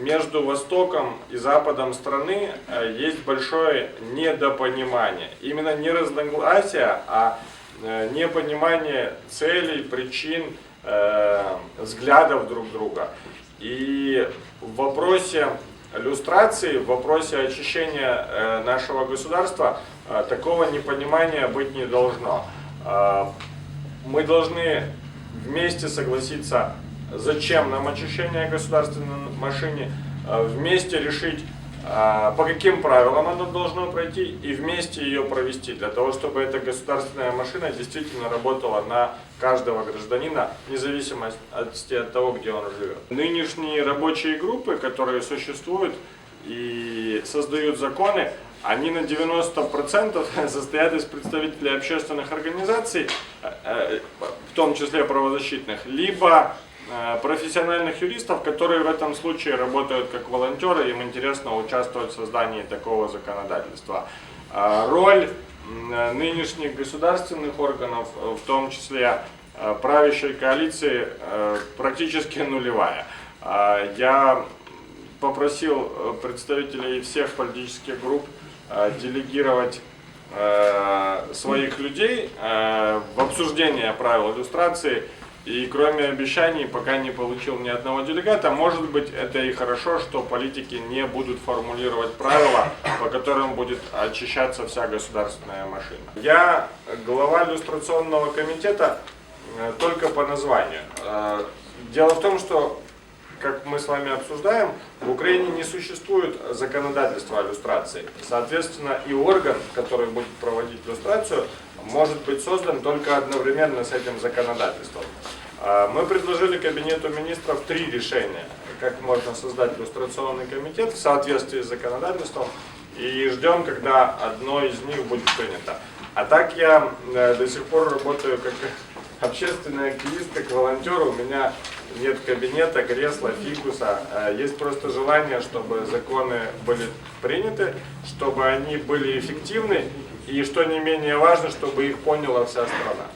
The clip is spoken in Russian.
Между Востоком и Западом страны э, есть большое недопонимание. Именно не разногласия, а э, непонимание целей, причин, э, взглядов друг друга. И в вопросе люстрации, в вопросе очищения нашего государства такого непонимания быть не должно. Мы должны вместе согласиться, зачем нам очищение государственной машине, э, вместе решить, э, по каким правилам оно должно пройти, и вместе ее провести, для того, чтобы эта государственная машина действительно работала на каждого гражданина, вне зависимости от того, где он живет. Нынешние рабочие группы, которые существуют и создают законы, они на 90% состоят из представителей общественных организаций, э, э, в том числе правозащитных, либо профессиональных юристов, которые в этом случае работают как волонтеры, им интересно участвовать в создании такого законодательства. А Роль м, нынешних государственных органов, э, в том числе э, правящей коалиции, э, практически нулевая. Я попросил э, представителей всех политических групп э, делегировать э, своих людей э, в обсуждение правил иллюстрации. И кроме обещаний, пока не получил ни одного делегата, может быть это и хорошо, что политики не будут формулировать правила, по которым будет очищаться вся государственная машина. Я глава иллюстрационного комитета э, только по названию. Э, Дело в том, что как мы с вами обсуждаем, в Украине не существует законодательства о иллюстрации. Соответственно, и орган, который будет проводить иллюстрацию, может быть создан только одновременно с этим законодательством. А, Мы предложили Кабинету министров три решения, как можно создать иллюстрационный комитет в соответствии с законодательством, и ждем, когда одно из них будет принято. А так я э, до сих пор работаю как общественный активист, как волонтер, у меня нет кабинета, кресла, фикуса. Э, Есть просто желание, чтобы законы были приняты, чтобы они были эффективны и, что не менее важно, чтобы их поняла вся страна.